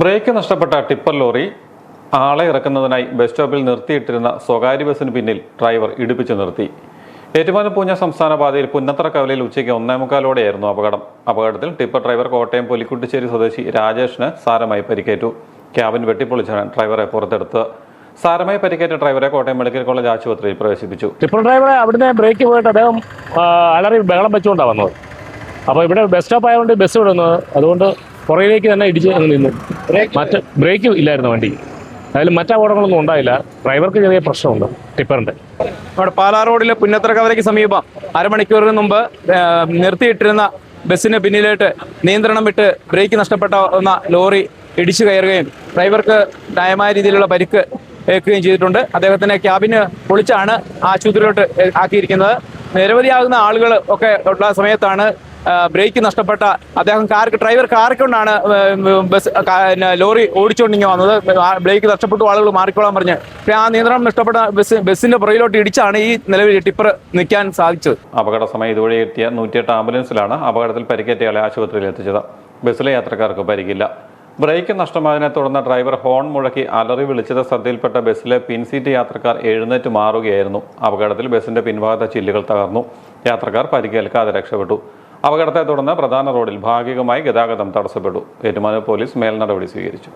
Break നഷ്ടപ്പെട്ട tipper lorry ആളെ ഇറക്കുന്നതിനായി bus സ്റ്റോപ്പിൽ നിർത്തിയിട്ടിരുന്ന സ്വകാര്യ ബസ്സിന് പിന്നിൽ ഡ്രൈവർ ഇടിപ്പിച്ചു നിർത്തി. ഏറ്റുമാനം പൂഞ്ഞ സംസ്ഥാന പാതയിൽ പുന്നത്തറ കവലയിൽ ഉച്ചയ്ക്ക് ഒന്നേ മുക്കാലോടെയായിരുന്നു അപകടം. അപകടത്തിൽ ടിപ്പർ ഡ്രൈവർ കോട്ടയം പൊലിക്കുട്ടിശ്ശേരി സ്വദേശി രാജേഷിന് സാരമായി പരിക്കേറ്റു. ക്യാബിൻ വെട്ടിപ്പൊളിച്ചാണ് ഡ്രൈവറെ പുറത്തെടുത്ത് സാരമായി പരിക്കേറ്റ ഡ്രൈവറെ കോട്ടയം മെഡിക്കൽ കോളേജ് ആശുപത്രിയിൽ പ്രവേശിപ്പിച്ചു. ടിപ്പർ ഡ്രൈവറെ അവിടുന്ന് ബ്രേക്ക് പോയിട്ട് അദ്ദേഹം അലറി ബഹളം വെച്ചുകൊണ്ടാണ് വന്നത്. അപ്പോൾ ഇവിടെ ബസ് സ്റ്റോപ്പ് ആയതുകൊണ്ട് ബസ് വിടുന്നത്. അതുകൊണ്ട് പുറകിലേക്ക് തന്നെ ഇടിച്ച് അങ്ങ് നിന്നു. മറ്റ് ബ്രേക്ക് ഇല്ലായിരുന്നു വണ്ടി. അതിൽ മറ്റ് അപകടങ്ങളൊന്നും ഉണ്ടായില്ല. ഡ്രൈവർക്ക് ചെറിയ പ്രശ്നമുണ്ട്. ടിപ്പറിന്റെ. നമ്മുടെ പാലാ റോഡിലെ പുന്നത്തറ കവലയ്ക്ക് സമീപം അരമണിക്കൂറിന് മുമ്പ് നിർത്തിയിട്ടിരുന്ന ബസ്സിന് പിന്നിലേട്ട് നിയന്ത്രണം വിട്ട് ബ്രേക്ക് നഷ്ടപ്പെട്ട ഒന്ന ലോറി ഇടിച്ചു കയറുകയും ഡ്രൈവർക്ക് ന്യായമായ രീതിയിലുള്ള പരിക്ക് ഏൽക്കുകയും ചെയ്തിട്ടുണ്ട്. അദ്ദേഹത്തിന്റെ ക്യാബിന് പൊളിച്ചാണ് ആശുപത്രിയിലോട്ട് ആക്കിയിരിക്കുന്നത്. നിരവധിയാകുന്ന ആളുകൾ ഒക്കെ ഉള്ള സമയത്താണ് ബ്രേക്ക് നഷ്ടപ്പെട്ട അദ്ദേഹം കാർ ഡ്രൈവർ കാർ കൊണ്ടാണ് ബസ് ലോറി ഓടിച്ചുകൊണ്ടിങ്ങനെ വന്നത്. ബ്രേക്ക് നഷ്ടപ്പെട്ടു ആളുകൾ മാറിക്കോളാൻ പറഞ്ഞ്. പക്ഷേ ആ നിയന്ത്രണം നഷ്ടപ്പെട്ട ബസ് ബസ്സിന്റെ പുറകിലോട്ട് ഇടിച്ചാണ് ഈ നിലവിൽ ടിപ്പർ നിൽക്കാൻ സാധിച്ചത്. അപകട സമയം ഇതുവഴി എത്തിയ നൂറ്റിയെട്ട് ആംബുലൻസിലാണ് അപകടത്തിൽ പരിക്കേറ്റയാളെ ആശുപത്രിയിൽ എത്തിച്ചത്. ബസ്സിലെ യാത്രക്കാർക്ക് പരിക്കില്ല. ബ്രേക്ക് നഷ്ടമായതിനെ തുടർന്ന് ഡ്രൈവർ ഹോൺ മുഴക്കി അലറി വിളിച്ചത് ശ്രദ്ധയിൽപ്പെട്ട ബസ്സിലെ പിൻസീറ്റ് യാത്രക്കാർ എഴുന്നേറ്റ് മാറുകയായിരുന്നു. അപകടത്തിൽ ബസ്സിന്റെ പിൻഭാഗത്തെ ചില്ലുകൾ തകർന്നു. യാത്രക്കാർ പരിക്കേൽക്കാതെ രക്ഷപ്പെട്ടു. അപകടത്തെ തുടർന്ന് പ്രധാന റോഡിൽ ഭാഗികമായി ഗതാഗതം തടസ്സപ്പെട്ടു. ഏറ്റുമാനൂർ പോലീസ് മേൽനടപടി സ്വീകരിച്ചു.